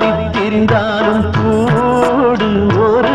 மாறி தெரிந்தாலும் கூடு ஒரு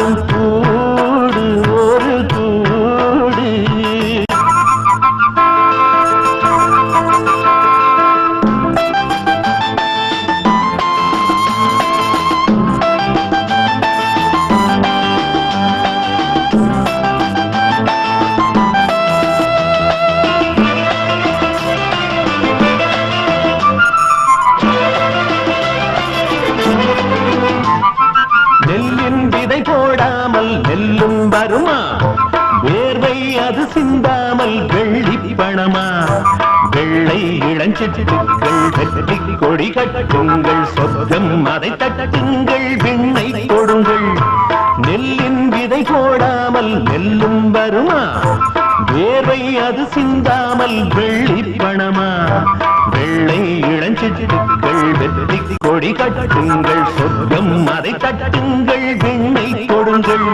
வெள்ளி வெள்ளை இளஞ்சிட்டுகள் கட்டி கொடி கட்டுங்கள் சொர்க்கம் அதை தட்டுங்கள் விண்ணை கொடுங்கள். நெல்லின் விதை போடாமல் நெல்லும் வருமா? வேர்வை அது சிந்தாமல் வெள்ளி பணமா வெள்ளை இளஞ்சிட்டுகள் வெற்றி கொடி கட்டுங்கள் சொர்க்கம் அதை தட்டுங்கள் விண்ணை கொடுங்கள்.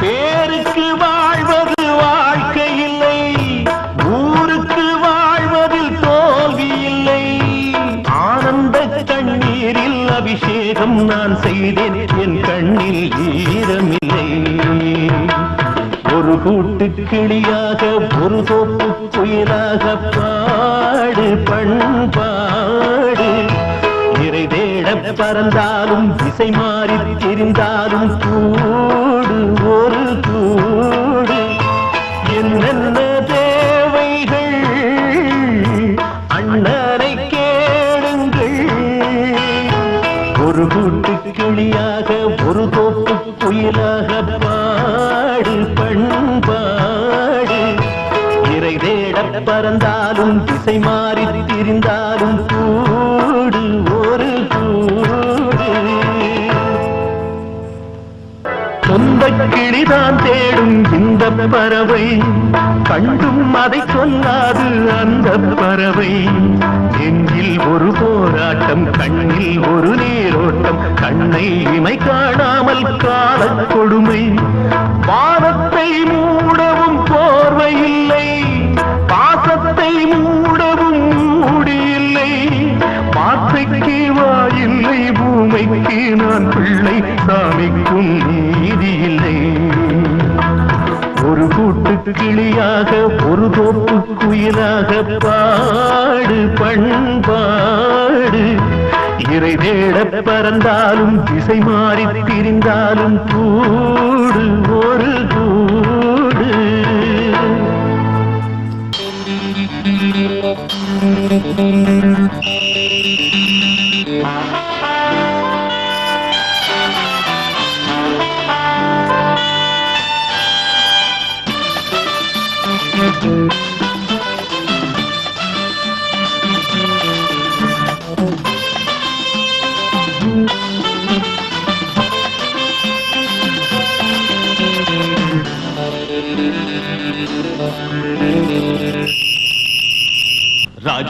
பேருக்கு வாழ்வது வாழ் அபிஷேகம் நான் செய்தேன் என் கண்ணில் ஈரமில்லை. ஒரு கூட்டு கிளியாக ஒரு தோப்பு புயலாக பாடு பண்பாடு. இறை தேட பறந்தாலும் திசை மாறி தெரிந்தாலும் கூடு ஒரு கூடு. என்னென்ன பறந்தாலும் திசை மாறி திரிந்தாலும் கூடு ஒரு கூடு. சொந்த கிளிதான் தேடும் இந்த பறவை கண்டும் அதை சொல்லாது அந்த பறவை. நெஞ்சில் ஒரு போராட்டம் கண்ணில் ஒரு நீரோட்டம் கண்ணை இமை காணாமல் கால கொடுமை. வானத்தை மூடவும் போர்வை இல்லை. பாசத்தை மூடவும் முடியில்லை வார்த்தைக்கு வாயில்லை பூமைக்கு நான் பிள்ளை சாமிக்கும் நீதியில்லை. இல்லை ஒரு கூட்டு கிளியாக ஒரு தோப்பு குயிலாக பாடு பண்பாடு. இறை தேட பறந்தாலும் திசை மாறி திரிந்தாலும் பூ Thank you.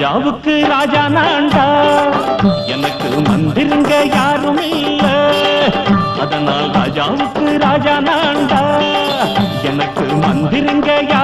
ராஜாவுக்கு ராஜா நான்டா எனக்கு மந்திருங்க யாரும் இல்ல. அதனால் ராஜாவுக்கு ராஜா நான்டா எனக்கு மந்திருங்க யாரும்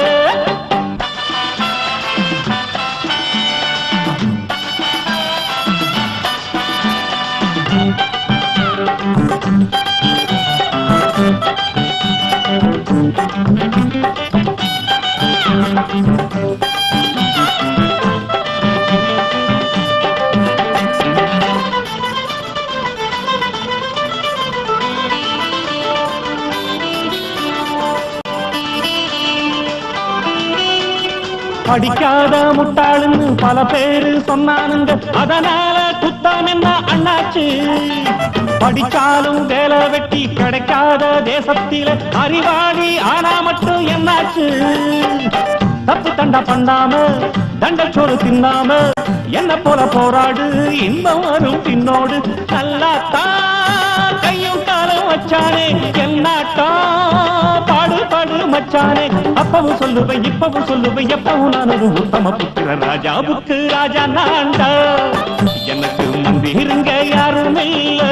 படிக்காத முட்டாளுன்னு பல பேரு சொன்னானுங்க. அதனால குத்தம் என்ன அண்ணாச்சு? படிச்சாலும் வேலை வெட்டி கிடைக்காத தேசத்தில அறிவாளி ஆனா மட்டும் என்னாச்சு? தப்பு தண்டா பண்ணாம தண்டச்சோறு தின்னாம என்ன போல போராடு இன்பம் வரும் பின்னோடு நல்லா மச்சானே அப்பவும் சொல்லுவேன் இப்பவும் சொல்லுவேன் எப்பவும் நான் ஒரு உத்தம புத்திர ராஜா ராஜாவுக்கு ராஜா நான்டா எனக்கு மந்திருங்க யாரும் இல்லை.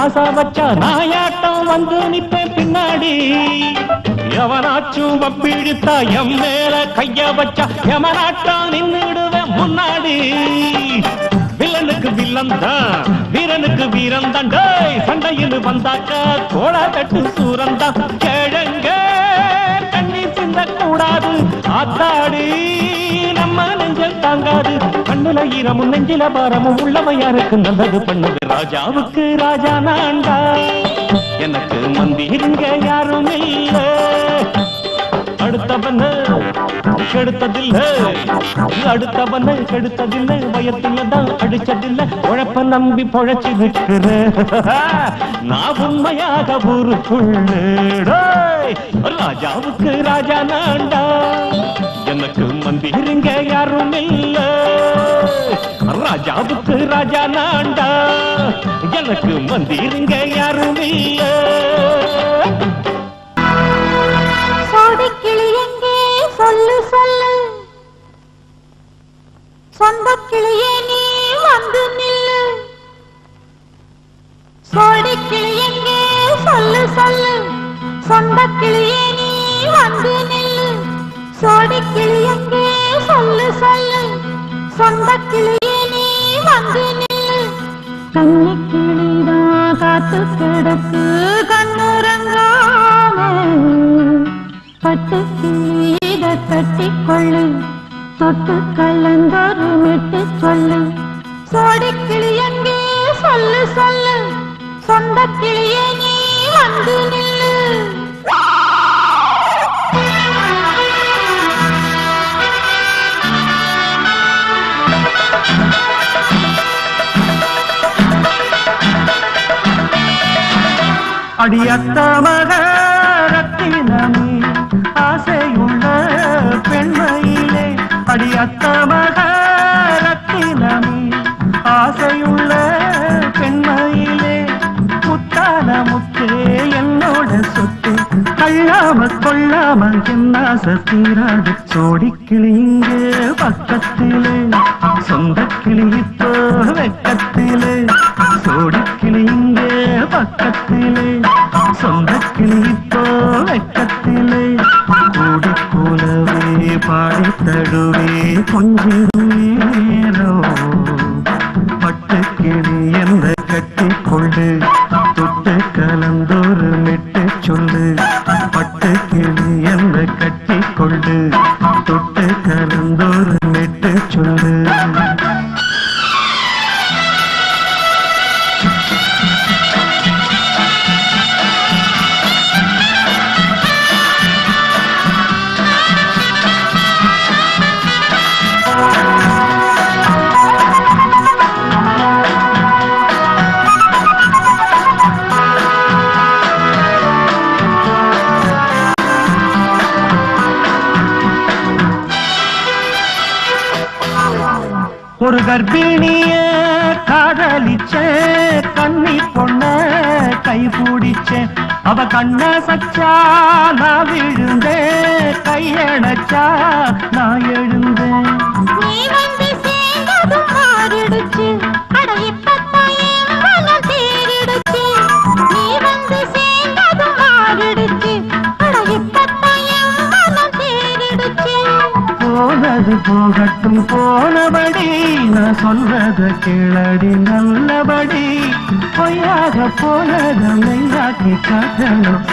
ஆசா வச்சா நாயாட்டம் வந்து நிப்பேன் பின்னாடி. எவனாச்சும் வப்பிடித்தா எம் மேல கைய வச்சா எவனாட்டம் நின்னுடுவேன் முன்னாடி. வில்லனுக்கு வில்லன் தான் வீரனுக்கு வீரன் தான் டேய் சண்டையில் வந்தாக்க கோடா தட்டு சூரந்தான் கிழங்க தண்ணி சிந்த கூடாது ஆத்தாடி. நெஞ்சல் கண்ணுல ஈரமும் நெஞ்சில பாரமும் உள்ளவையாருக்கு நல்லது பண்ணுது? ராஜாவுக்கு ராஜா நான்டா. எனக்கு மந்தி இருங்க யாரும் இல்ல அடுத்தவன கெடுத்ததில்லை. அடுத்தவன கெடுத்ததில்லை. வயத்துல தான் அடிச்சதில்ல உழைப்ப நம்பி பொழைச்சு நிற்கிற. நான் உண்மையாக ஊருக்குள்ள டேய், ராஜாவுக்கு ராஜா நான்டா. எனக்கு நம்பிருங்க யாரும் இல்ல. ராஜாவுக்கு ராஜா நாண்டா. எனக்கு மந்திருங்க யாரும் இல்ல. சோடிக்கிளி எங்கே? சொல்லு சொல்லு. சொந்த கிளியே நீ வந்து நில்லு. சோடிக்கிளி எங்கே? சொல்லு சொல்லு. சொந்த கிளியே நீ வந்து நில்லு. சோடி கிளியங்கே சொல்லு சொல்லு. சொந்த கிளியே நீ வந்து நில்லு கண்ணி கிளிதான் காத்து கிடக்கு கண்ணுறங்காம. பட்டு கிளி கட்டி கொள்ளு. தொட்டு கலந்தொரு மெட்டு சொல்லு. சோடி கிளியங்கே சொல்லு சொல்லு. சொந்த கிளியே நீ வந்து நில்லு. அடியத்த மகரத்தினமே ஆசையுள்ள பெண்மையிலே அடியத்த மகரத்தினமே ஆசையுள்ள பெண்மையிலே முத்தான முத்தே என்னோட சொத்து கல்லாம கொள்ளாம என்ன சத்தீராது சோடிக்கிளி இங்கே பக்கத்திலே சொந்த கிளி வெக்கத்திலே சோடிக்கிளி இங்கே பக்கத்திலே சொந்த கிளி இப்போ வெக்கத்திலே கூடி போலவே பாடி தழுவே கொஞ்சிடுவேரோ பட்டு கிளி என்ன கட்டிக்கொண்டு கர்ப்பிணிய காதலிச்ச கண்ணி பொண்ண கை பிடிச்ச அவ கண்ண சச்சா நான் விழுந்தேன் கையணச்சா நான் எழுந்தேன். போகட்டும் போனபடி. நான் சொல்றத கேளடி நல்லபடி. பொய்யாக போனத மெய்யாக்கி காட்டணும்.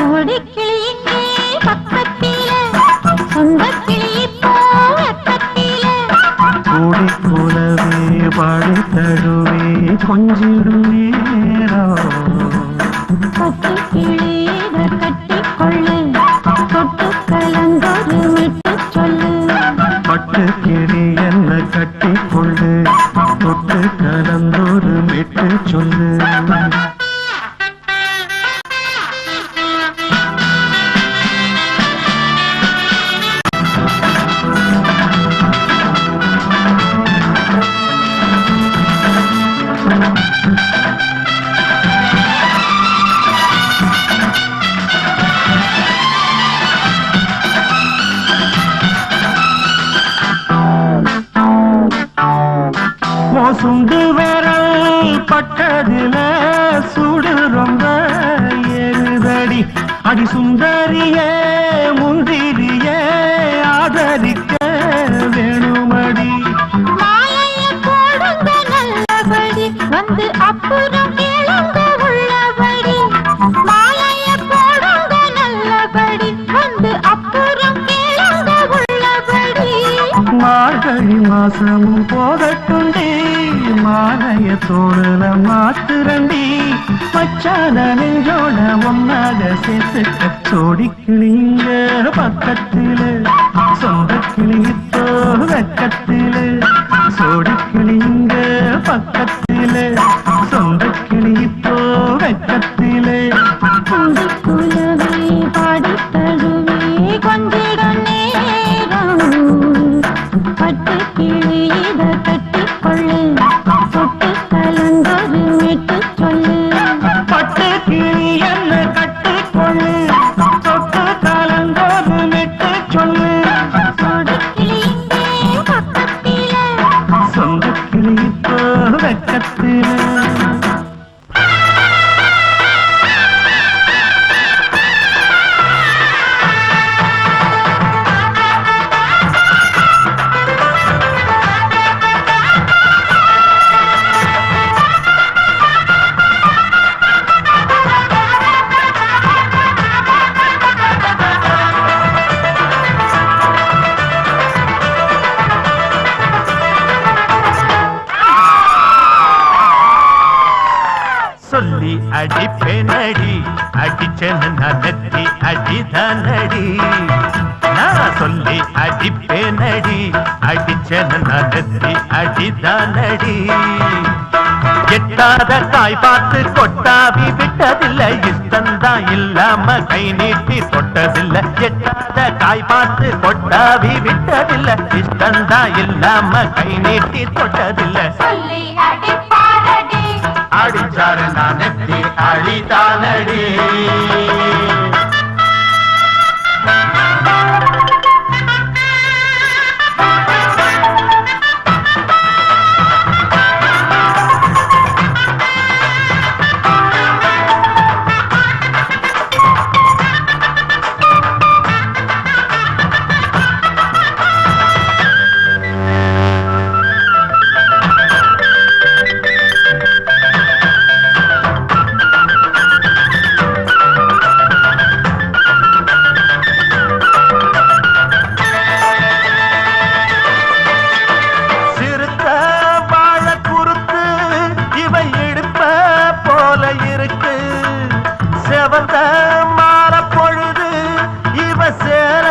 கூடி போலவே பாடி தழுவே கொஞ்சிடும். சொல்லு வந்து அப்புறம் கேளுங்க உள்ளபடி மாலைய போடுங்க நல்லபடி வந்து அப்புறம் கேளுங்க உள்ளபடி. மார்கழி மாசமும் போகட்டுண்டே மாலைய தோழல மாத்துரண்டி மச்சான நெஞ்சோட ஒன்னாக சேர்த்துக்க சோடி கிளிங்க கிளியிட அடிச்சேன்னு அடிச்சன நெத்தி அடிதானடி நான் சொல்லி அடிப்பேனடி அடிச்சேன்னு நான் நெத்தி அடிதானடி எட்டாத தாய் பார்த்து கொட்டாவி விட்டதில்லை இஷ்டந்தான் இல்லாம கை நீட்டி தொட்டதில்லை. எட்டாத தாய் பார்த்து கொட்டாவி விட்டதில்லை இஷ்டந்தான் இல்லாம கை நீட்டி தொட்டதில்லை. அடிச்சாரு நான் நெத்தி அழிதானடி 啊！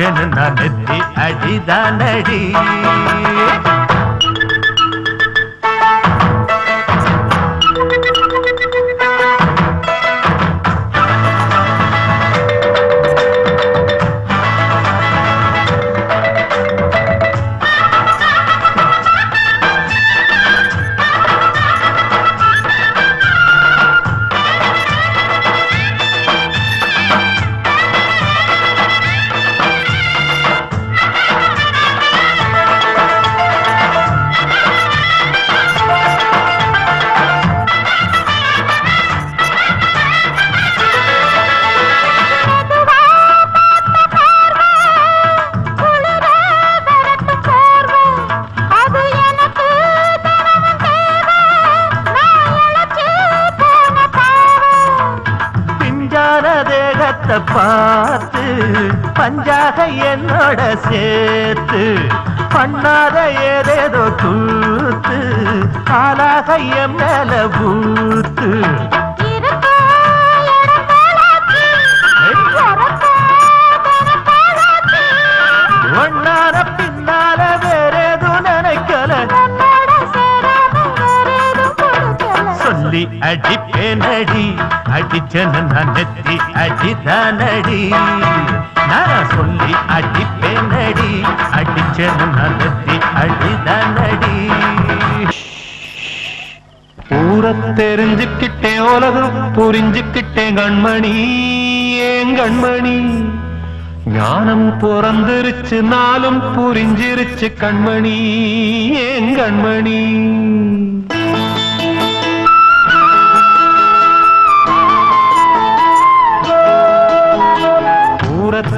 அடிச்சேன்னு நான் நெத்தி அடிதானடி. தேகத்தை பார்த்து பஞ்சாக என்னோட சேர்த்து பண்ணாத ஏதேதோ தூத்து ஆளாக என் மேல பூத்து சொல்லி அடிப்பேனடி அடிச்சன நான் நெத்தி அடிதானடி நான் சொல்லி அடிப்பேனடி அடிச்சன நான் நெத்தி அடிதானடி ஊர தெரிஞ்சுக்கிட்டேன் உலகம் புரிஞ்சுக்கிட்டேன் கண்மணி ஏன் கண்மணி? ஞானம் பிறந்திருச்சு நாளும் புரிஞ்சிருச்சு கண்மணி ஏன் கண்மணி?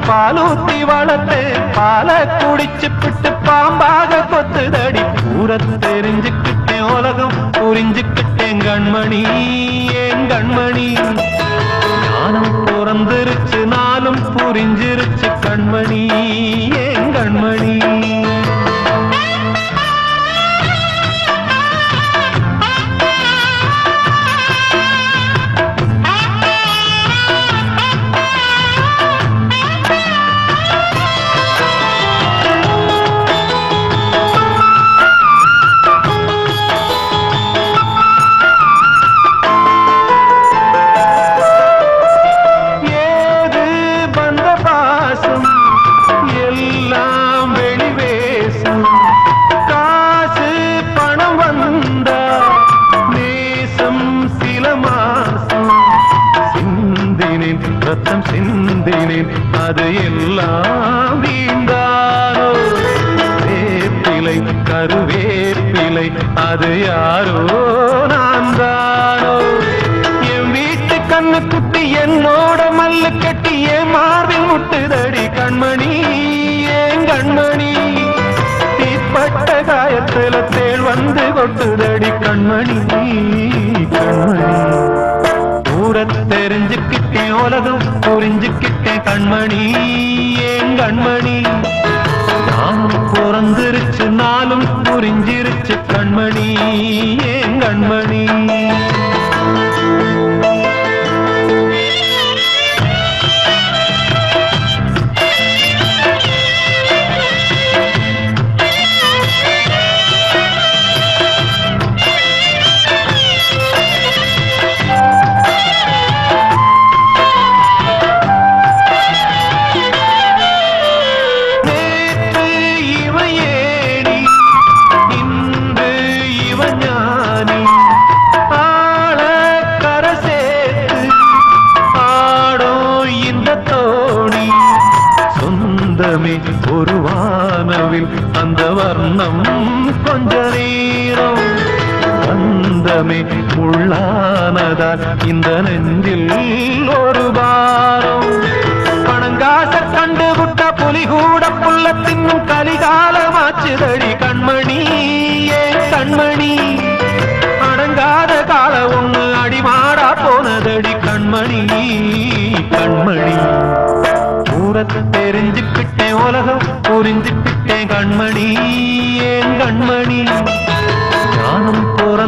பாலூத்தி வளர்த்து பால குடிச்சு பிட்டு பாம்பாக கொத்துதடி. பூர தெரிஞ்சுக்கிட்டேன் உலகம் புரிஞ்சுக்கிட்டேன் கண்மணி ஏன் கண்மணி? ஞானம் பிறந்திருச்சு நாளும் புரிஞ்சிரு குட்டி என்னோட மல்லு கட்டி என் மார்பில் முட்டுதடி கண்மணி ஏன் கண்மணி? தீப்பட்ட காயத்துல தேள் வந்து கொட்டுதடி கண்மணி கண்மணி. ஊர தெரிஞ்சுக்கிட்டேன் உலகம் புரிஞ்சுக்கிட்டேன் கண்மணி ஏன் கண்மணி? நானும் பிறந்திருச்சு நாளும் புரிஞ்சிருச்சு கண்மணி ஏன் கண்மணி?